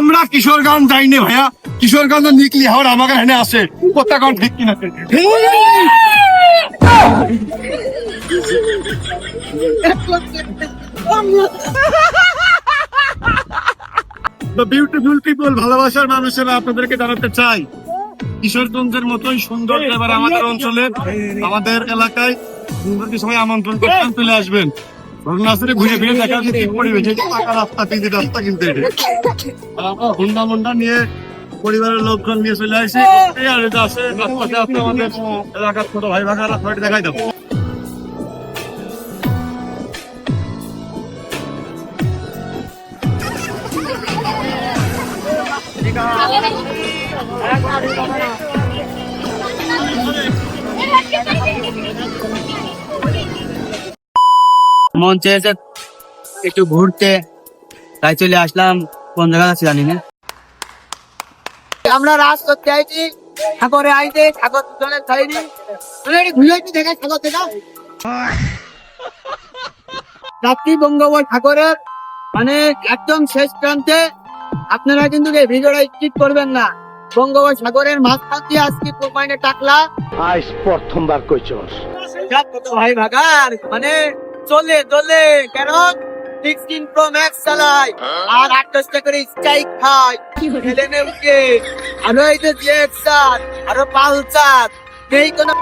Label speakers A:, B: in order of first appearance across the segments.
A: আমরা কিশোরগঞ্জ যাইনি ভাইয়া। কিশোরগঞ্জ নিকলি হাওড় আমাকে এখানে আসে কোথাকার ঠিক কিনা। বিউটিফুল পিপল ভালোবাসার মানুষেরা আপনাদেরকে জানাতে চাই। কিশোরগঞ্জের মতোই সুন্দর এবার আমাদের অঞ্চলে আমাদের এলাকায় সুন্দরকে সবাই আমন্ত্রণ করতেন চলে আসবেন। ঘটনাস্থলে ঘুরে ফিরে দেখা যাচ্ছে ঠিক পরিবেশ। পাকা রাস্তা তিনটি রাস্তা কিন্তু এটা। আর হুন্ডা মুন্ডা নিয়ে পরিবারের লোকজন নিয়ে চলে আসি। আর এটা আছে আশপাশে আছে আমাদের এলাকার ছোট ভাই ভাগারা সবাই দেখাই দেবো
B: মন চেয়েছে একটু ঘুরতে তাই চলে আসলাম কোন জায়গা আছে জানি না। আমরা রাত করতে আইছি ঠাকুরে আইতে ঠাকুর জলের সাইডে ঘুরে একটু দেখে ঠাকুর দেখা। রাত্রি বঙ্গবন্ধু ঠাকুরের মানে একদম শেষ প্রান্তে আপনারা কিন্তু এই ভিডিওটা স্কিপ করবেন না। বঙ্গবন্ধু সাগরের মাঝখান দিয়ে আজকে কোরবাইনে টাকলা।
C: আজ প্রথমবার কইছস।
B: ভাই ভাগার মানে চলে চলে। কারণ সিক্সটিন প্রো ম্যাক্স চালায় আর আট করে স্ট্রাইক খায় এই যে নেই কোনো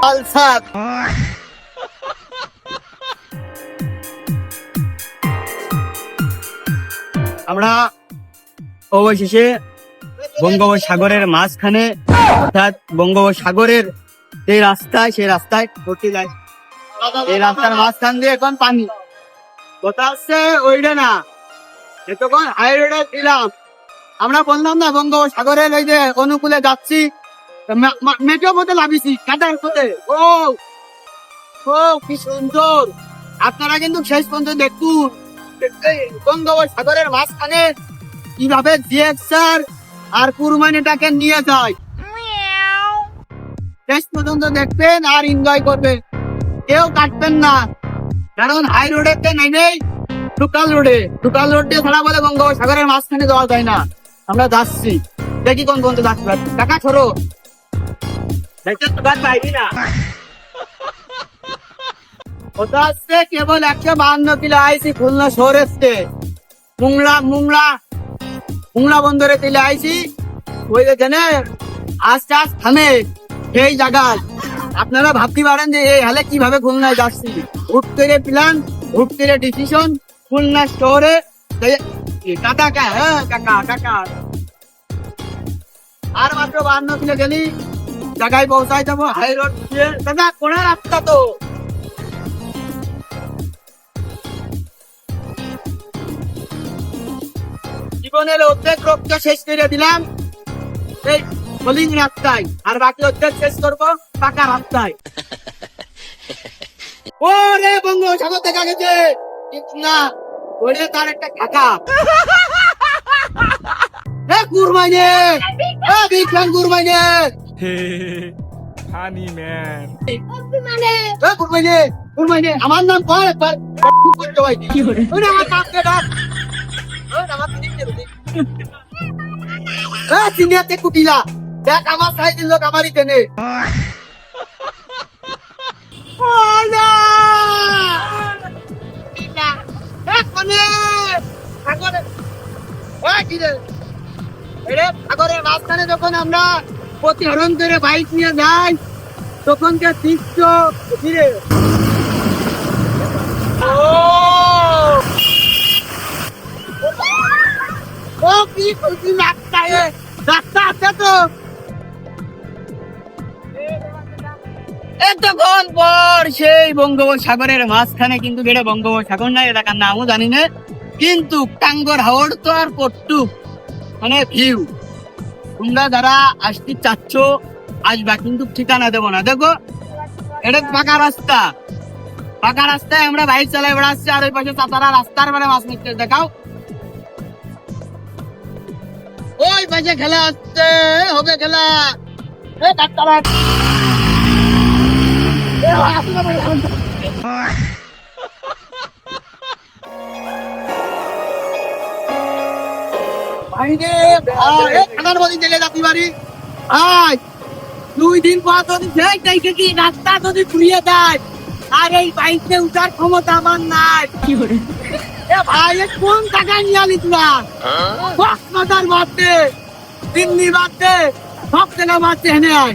B: আমরা অবশেষে বঙ্গোপসাগরের মাঝখানে, অর্থাৎ বঙ্গোপসাগরের যে রাস্তায়, সেই রাস্তায় ভর্তি লাইন এই রাস্তার মাঝখান দিয়ে এখন পানি। কথা হচ্ছে ওইটা না। এতক্ষণ হাই রোডে ছিলাম আমরা বললাম না বঙ্গোপসাগরের এই যে অনুকূলে যাচ্ছি। মেট্রো পথে লাভিছি কাটার পথে ও ও কি সুন্দর। আপনারা কিন্তু শেষ পর্যন্ত দেখুন বঙ্গোপসাগরের মাঝখানে কীভাবে জিএক্সার আর কুরবানিটাকে নিয়ে যায়। শেষ পর্যন্ত দেখবেন আর এনজয় করবেন। কেউ কাটবেন না। কারণ হাই রোডেতে নাই নেই। টুকাল রোডে টুকাল রোড দিয়ে ছাড়া বলে বঙ্গোপসাগরের মাঝখানে যাওয়া যায় না। আমরা যাচ্ছি। দেখি কোন কোন যাচ্ছি টাকা না। ওটা আসছে কেবল একশো বাহান্ন কিলো আইসি খুলনা শহর এসছে মুংলা মুংলা। মুংলা বন্দরে দিলে আইসি ওই যেখানে আস্তে আস্তে থামে। সেই জায়গায়। আপনারা ভাবতে পারেন যে এই হালে কীভাবে খুলনায় যাচ্ছি। হুট করে প্ল্যান হুট করে ডিসিশন খুলনা শহরে কাকা হ্যাঁ কাকা কাকা আর মাত্র বান্ন কিলো গেলি জায়গায় পৌঁছাই যাব হাই রোড দাদা, কোন রাস্তা তো? জীবনের অর্ধেক রক্ত শেষ করে দিলাম। এই বলিং রাস্তায় আর বাকি অর্ধেক শেষ করব পাকা রাস্তায় ওরে বঙ্গ সাগর দেখা গেছে কিন্তু না ওরে তার একটা কাকা এ কুরবাইনে এ বিক্রাম কুরবাইনে
D: ফানি ম্যান
B: এ কুরবাইনে কুরবাইনে আমার নাম কর একবার করতে হয় ওরে আমার কাককে ডাক ওরে আমার চিনিতে এ চিনিয়াতে কুটিলা দেখ আমার সাইজের লোক আমারই টেনে সাগরের মাঝখানে যখন আমরা প্রতিহরণ করে বাইক নিয়ে যাই, তখন যে দৃশ্য ফিরে ও! কি খুশি লাগতা है রাস্তা আছে তো? এতক্ষণ পর সেই বঙ্গোপসাগরের মাঝখানে কিন্তু যেটা বঙ্গোপসাগর না এলাকার নামও জানি না। কিন্তু টাঙ্গর হাওড় তো আর পট্টু মানে ভিউ তোমরা যারা আসতে চাচ্ছ, আসবা, কিন্তু ঠিকানা দেবো না। দেখো, এটা পাকা রাস্তা। পাকা রাস্তায় আমরা বাইক চালাই বেড়াচ্ছি, আর ওই পাশে চাতারা রাস্তার মানে মাছ নিচ্ছে দেখাও। ওই পাশে খেলা হচ্ছে, হবে খেলা। এ ডাক্তার ভাই মধ্যে জেলে যাতি বাড়ি আয় দুই দিন পর যদি কি রাস্তা যদি ঘুরিয়ে দেয় আর এই উঠার ক্ষমতা আমার নাই এ ভাই এ কোন টাকায় নিয়ে আলিস না কক্সবাজার মারতে দিল্লি মারতে সব জায়গা মারতে হেনে আয়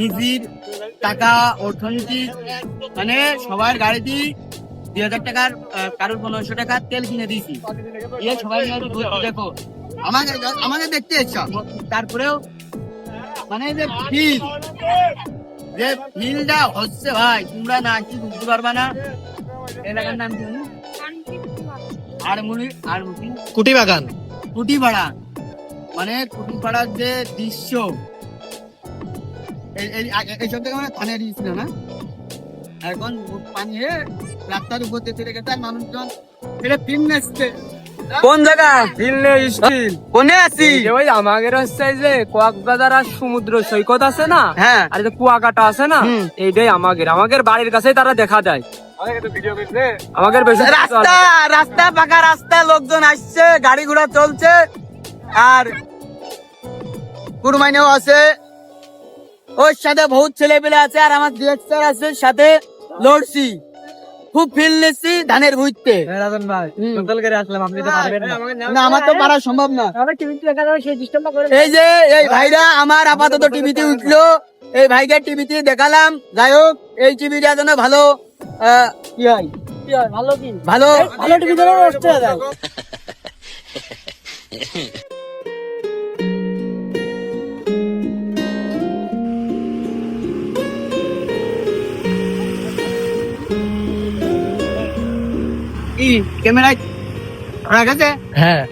B: নিজের টাকা অর্থনীতি মানে সবার গাড়িতে দুই হাজার টাকার কারোর পনেরোশো টাকার তেল কিনে দিয়েছি। ইয়ে সবাই দেখো। আমাকে আমাকে দেখতে এসছো। তারপরেও মানে যে ফিল যে ফিলটা হচ্ছে ভাই তোমরা না কি বুঝতে পারবা না। এলাকার নাম কি? আড়মুড়ি আড়মুড়ি
D: কুটি বাগান
B: কুটিপাড়া মানে কুটিপাড়ার যে দৃশ্য এইসব থেকে মানে থানে দিয়েছিল না এখন পানি হয়ে রাস্তার উপর চলে গেছে আর মানুষজন এটা ফিল্ম এসছে কোন জায়গা?
D: দিল্লি স্টিল।
B: কোনে আছি?
D: ওই আমাদের হচ্ছে যে কক্সবাজার আর সমুদ্র সৈকত আছে না?
B: হ্যাঁ।
D: আর যে কুয়াকাটা আছে না? এইটাই আমাদের আমাদের বাড়ির কাছেই তারা দেখা দেয় আমাদের বেশি
B: রাস্তা রাস্তা পাকা রাস্তা লোকজন আসছে গাড়ি ঘোড়া চলছে আর কুরমাইনেও আছে। ওর সাথে বহুত ছেলে পেলে আছে আর আমার ডিরেক্টর আছে সাথে লড়ছি। খুব ফিল নিচ্ছি ধানের ভুইতে।
D: রাজন ভাই
B: হুম।
D: করে আসলাম আপনি তো পারবেন না।
B: না আমার তো পারা সম্ভব না।
D: আমরা টিভিতে দেখা যাবে সেই ডিস্টার্ব করে
B: এই যে এই ভাইরা আমার আপাতত টিভিতে উঠল। এই ভাইকে টিভিতে দেখালাম। যাই হোক এই টিভিটা যেন ভালো আহ, কি হয়?
D: ভালো কি?
B: ভালো।
D: ভালো টিভি ধরে নষ্ট হয়ে যায়
B: কি ক্যামেরায়? ধরা গেছে?
D: হ্যাঁ।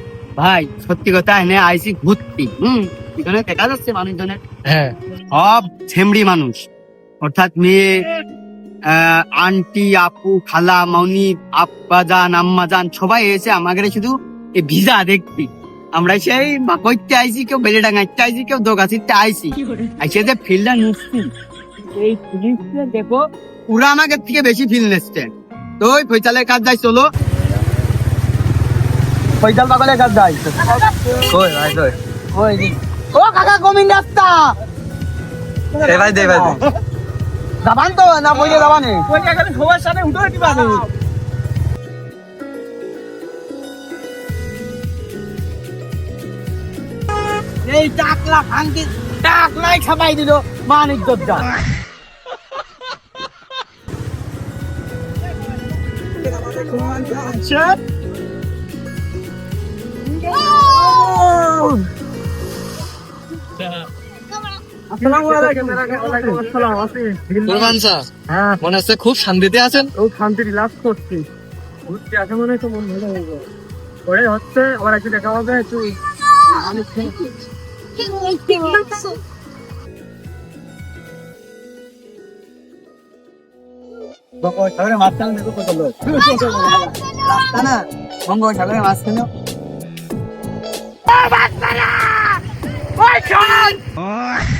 B: ভাই সত্যি কথা এনে আইসি ঘুরতি। হুম এখানে দেখা যাচ্ছে মানুষজনের।
D: হ্যাঁ।
B: সব ছেমড়ি মানুষ। অর্থাৎ মেয়ে আন্টি আপু খালা মাউনি আব্বা যান আম্মা যান সবাই এসে আমাদের শুধু এই ভিজা দেখতি। আমরা সেই বাকইতে আইছি কেউ বেলে ডাঙাইতে আইছি কেউ দোগাছিতে আইছি আইসে যে ফিল্ডটা নিচ্ছি এই ফিল্ডটা দেখো পুরা আমাকে থেকে বেশি ফিল নিচ্ছে তো ওই ফৈতালের কাজ যাই চলো। ফৈতাল পাগলের কাজ যাই
D: কই ভাই কই?
B: ওই ও কাকা কমিন রাস্তা।
D: এই ভাই দে ভাই
B: যাবান তো না বইলে যাবানে
D: সবার সাথে উঠে
B: এই টাকলা ভাঙ্গি টাকলাই ছাপাই দিল মানিক দরজা।
D: কুরবান মনে হচ্ছে খুব শান্তিতে আছেন?
B: ও শান্তি রিল্যাক্স করছি। ঘুরতে আসে মনে হয় তো মন ভালো হয়ে পরে হচ্ছে আবার একটু দেখা হবে একটু সাগরের মাঝখানে দেখো কত লোক? রাস্তা না বঙ্গ মাঝখানে
E: I don't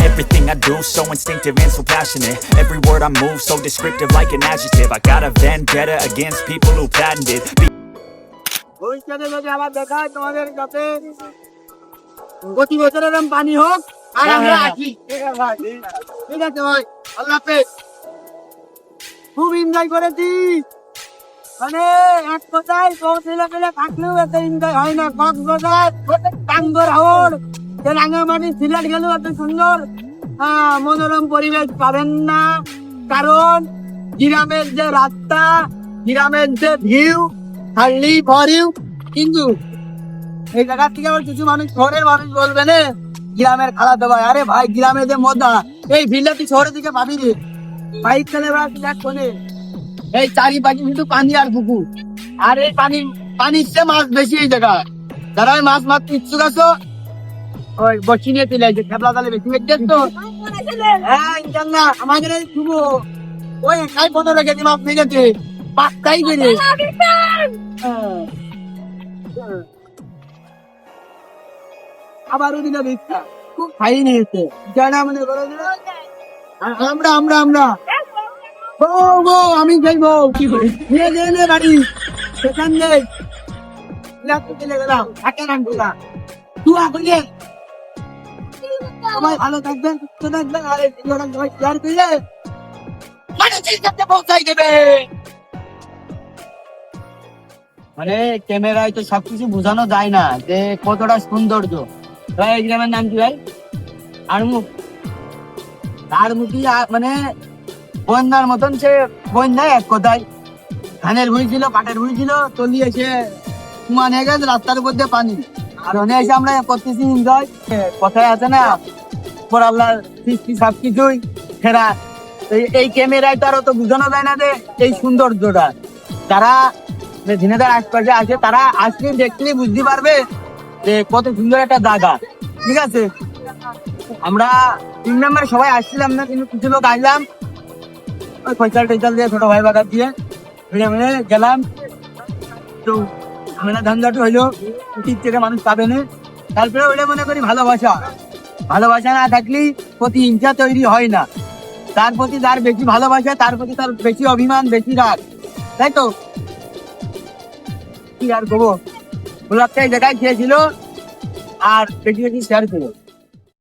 F: Everything I do so instinctive and so passionate Every word I move so descriptive like an adjective I got a vendetta against people who patented Be-
B: ভবিষ্যতে যদি আবার দেখা হয় তোমাদের কাছে প্রতি বছর এরকম পানি হোক আর আমরা আসি ঠিক আছে ভাই ঠিক আছে ভাই আল্লাহ হাফেজ খুব এনজয় করেছি মানে এক কথায় কম ছেলে পেলে থাকলেও এত এনজয় হয় না কক্সবাজার টাঙ্গর এই রাঙামাটি সিলেট গেল, এত সুন্দর। মনোরম পরিবেশ পাবেন না। কারণ গ্রামের যে রাস্তা, গ্রামের যে ভিউ, হার্লি ফর ইউ কিন্তু এই জায়গা থেকে আবার কিছু মানুষ, শহরের মানুষ বলবে না, গ্রামের খারাপ দাওয়া আরে ভাই, গ্রামের যে মজা, এই ভিড়টা তুই শহরের দিকে পাবি রে। বাইক চালে বা শোনে এই চারিপাশে শুধু পানি আর পুকুর। আর এই পানি পানির চেয়ে মাছ বেশি এই জায়গায়। যারা মাছ মারতে ইচ্ছুক আছো ওই বসি নিয়ে চলে আসছে খেপলা তালে বেশি বেচছেন তো। হ্যাঁ ইনশাল্লাহ আমাদের এই শুভ। ওই একাই পনেরো কেজি মাছ নিয়ে গেছে। পাঁচটাই বেড়ে। হ্যাঁ। দিল খুব খাই নিয়েছে জানা মনে করো আমরা আমরা আমরা। বউ বউ আমি যাই বউ। কি করে নিয়ে নে বাড়ি। সেখান চলে গেলাম। তুয়া কইলে সবাই ভালো থাকবেন, সুস্থ থাকবেন, আর এই ভিডিওটা সবাই শেয়ার করলে মানুষের কাছে পৌঁছাই দেবে। মানে ক্যামেরায় তো সবকিছু বোঝানো যায় না যে কতটা সৌন্দর্য। ভাই গ্রামের নাম কি ভাই? মানে বন্যার মতন সে বন্যা এক কথায়। ধানের ভুঁই ছিল, পাটের ভুঁই ছিল, তলিয়ে সমান হয়ে গেছে, রাস্তার উপর দিয়ে পানি। আর অনেক আমরা করতেছি এনজয় কথায় আছে না সৃষ্টি ফেরা এই- ক্যামেরায় তো যায় না যে এই সৌন্দর্যটা। তারা ঝিনাদার আশপাশে তারা আসলে বুঝতে পারবে যে কত সুন্দর একটা জায়গা। ঠিক আছে? আমরা তিন নম্বরে সবাই আসছিলাম না, কিন্তু কিছু লোক আসলাম। ওই পয়সা টয়সা দিয়ে, ছোট ভাই বাগার দিয়ে। মিলে গেলাম। তো ঝামেলা ধান্দাটা হইল ঠিক থেকে মানুষ পাবে না। তারপরে ওইটা মনে করি ভালোবাসা। ভালোবাসা না থাকলেই প্রতি হিংসা তৈরি হয় না। তার প্রতি যার বেশি ভালোবাসা, তার প্রতি তার বেশি অভিমান, বেশি রাগ। তাই তো? কি আর করব? গোলাপটা এই জায়গায় খেয়েছিল আর বেশি বেশি শেয়ার করো